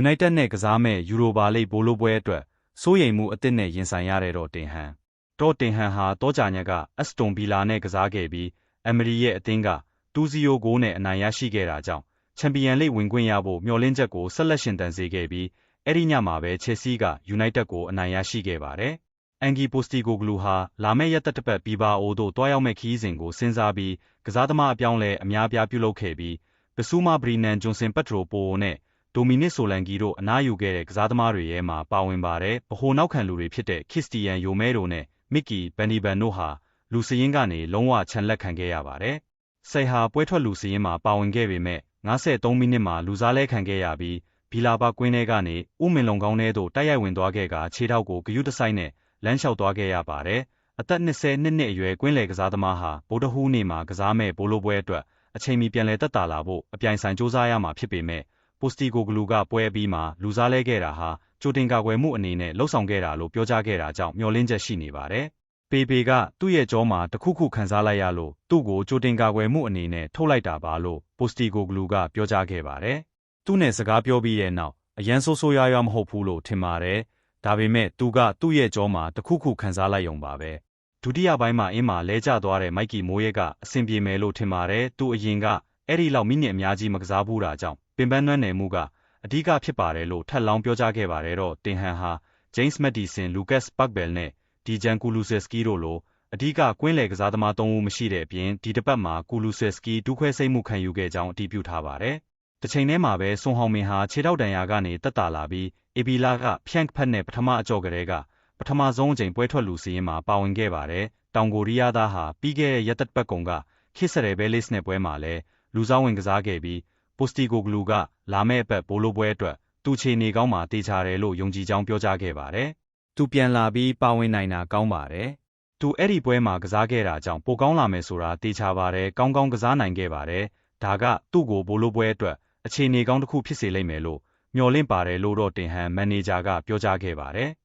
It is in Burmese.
United နဲ့ကစားမဲ့ယူရိုပါလိပ်ဘိုးလိုပွဲအတွက်စိုးရိမ်မှုအသစ်နဲ့ရင်ဆိုင်ရတဲ့တော့တင်ဟန်တော့တင်ဟန်ဟာတောကြညက်ကအက်စတွန်ဗီလာနဲ့ကစားခဲ့ပြီးအမရီရဲ့အသင်းက2-0ဂိုးနဲ့အနိုင်ရရှိခဲ့တာကြောင့်ချန်ပီယံလိဝင်ခွင့်ရဖို့မျှော်လင့်ချက်ကိုဆက်လက်ရှင်သန်စေခဲ့ပြီးအဲ့ဒီညမှာပဲချယ်ဆီက United ကိုအနိုင်ရရှိခဲ့ပါတယ်။အန်ဂီပိုစတီကိုဂလူဟာလာမယ့်ရက်သက်တစ်ပတ်ပြီးပါအိုးတို့တွားရောက်မဲ့ခီးစဉ်ကိုစဉ်းစားပြီးကစားသမားအပြောင်းလဲအများပြားပြုလုပ်ခဲ့ပြီးပဆူမာဘရီနန်ဂျွန်ဆင်ပက်ထရိုပိုနဲ့ ဒိုမီနစ်ဆိုလန်ဂီတို့အနားယူခဲ့တဲ့ကစားသမားတွေရဲ့မှာပါဝင်ပါတယ်။ဗဟိုနောက်ခံလူတွေဖြစ်တဲ့ခစ်စတီယန်ယိုမဲတို့နဲ့မစ်ကီဘန်ဒီဘန်တို့ဟာလူစရင်ကနေလုံးဝချန်လက်ခံခဲ့ရပါတယ်။ဆိတ်ဟာပွဲထွက်လူစရင်မှာပါဝင်ခဲ့ပေမဲ့53မိနစ်မှာလူစားလဲခံခဲ့ရပြီးဘီလာပါကွင်းထဲကနေဥမင်လုံကောင်းထဲသို့တိုက်ရိုက်ဝင်သွားခဲ့ကခြေထောက်ကိုဂယုတစိုက်နဲ့လမ်းလျှောက်သွားခဲ့ရပါတယ်။အသက်20နှစ်နှစ်အရွယ်ကွင်းလယ်ကစားသမားဟာဗိုလ်တဟူးနေ့မှာကစားမဲ့ဘိုလိုပွဲအတွက်အချိန်မီပြန်လည်တက်တာလာဖို့အပြိုင်ဆိုင်စူးစမ်းရမှာဖြစ်ပေမဲ့ ပိုစတီကိုဂလူကပွဲပြီးမှလူစားလဲခဲ့တာဟာကြိုတင်ကာကွယ်မှုအနေနဲ့လှုပ်ဆောင်ခဲ့တာလို့ပြောကြားခဲ့တာကြောင့်မျှော်လင့်ချက်ရှိနေပါတယ်။ပေပေကသူ့ရဲ့ကြောမှာတခုခုခံစားလိုက်ရလို့သူ့ကိုကြိုတင်ကာကွယ်မှုအနေနဲ့ထုတ်လိုက်တာပါလို့ပိုစတီကိုဂလူကပြောကြားခဲ့ပါတယ်။သူ့နဲ့စကားပြောပြီးရဲ့နောက်အရန်ဆိုးဆိုးရွားရွားမဟုတ်ဘူးလို့ထင်ပါတယ်။ဒါပေမဲ့သူကသူ့ရဲ့ကြောမှာတခုခုခံစားလိုက်ရုံပါပဲ။ဒုတိယပိုင်းမှာအင်းမှာလဲကျသွားတဲ့မိုက်ကီမိုးရဲကအဆင်ပြေမယ်လို့ထင်ပါတယ်။သူအရင်ကအဲ့ဒီလောက်မိနစ်အများကြီးမကစားဘူးတာကြောင့် ပင်ပန်းနွမ်းနယ်မှုကအဓိကဖြစ်ပါတယ်လို့ထပ်လောင်းပြောကြားခဲ့ပါတယ်တော့တင်ဟန်ဟာ James Madison, Lucas Pagbell နဲ့ Dejan Kulusevski တို့လိုအဓိကကွင်းလယ်ကစားသမား၃ဦးမရှိတဲ့အပြင်ဒီတစ်ပတ်မှာ Kulusevski ဒုခွဲစိတ်မှုခံယူခဲ့ကြောင်းအတည်ပြုထားပါတယ်။တစ်ချိန်တည်းမှာပဲဆွန်ဟောင်မင်ဟာခြေထောက်တန်ရာကနေတက်တာလာပြီးအေဘီလာကဖြန့်ဖက်နဲ့ပထမအကြော့ကလေးကပထမဆုံးအကြိမ်ပွဲထွက်လူစီရင်မှာပါဝင်ခဲ့ပါတယ်။တောင်ကိုရီးယားသားဟာပြီးခဲ့တဲ့ရက်သက်ပတ်ကုံကခေစရဲဘဲလစ်နဲ့ပွဲမှာလဲလူစားဝင်ကစားခဲ့ပြီး ပိုစတီကိုဂလူက လာမယ့်အပတ်ဘိုလိုပွဲအတွက်သူခြေနေကောင်းမှတေချာတယ်လို့ယုံကြည်ကြောင်းပြောကြားခဲ့ပါတယ်။သူပြန်လာပြီးပါဝင်နိုင်တာကောင်းပါတယ်။သူအဲ့ဒီပွဲမှာကစားခဲ့တာကြောင့်ပိုကောင်းလာမယ်ဆိုတာတေချာပါတယ်။ကောင်းကောင်းကစားနိုင်ခဲ့ပါတယ်။ဒါကသူ့ကိုဘိုလိုပွဲအတွက်အခြေအနေကောင်းတစ်ခုဖြစ်စေလိမ့်မယ်လို့မျှော်လင့်ပါတယ်လို့တော့တင်ဟန်မန်နေဂျာကပြောကြားခဲ့ပါတယ်။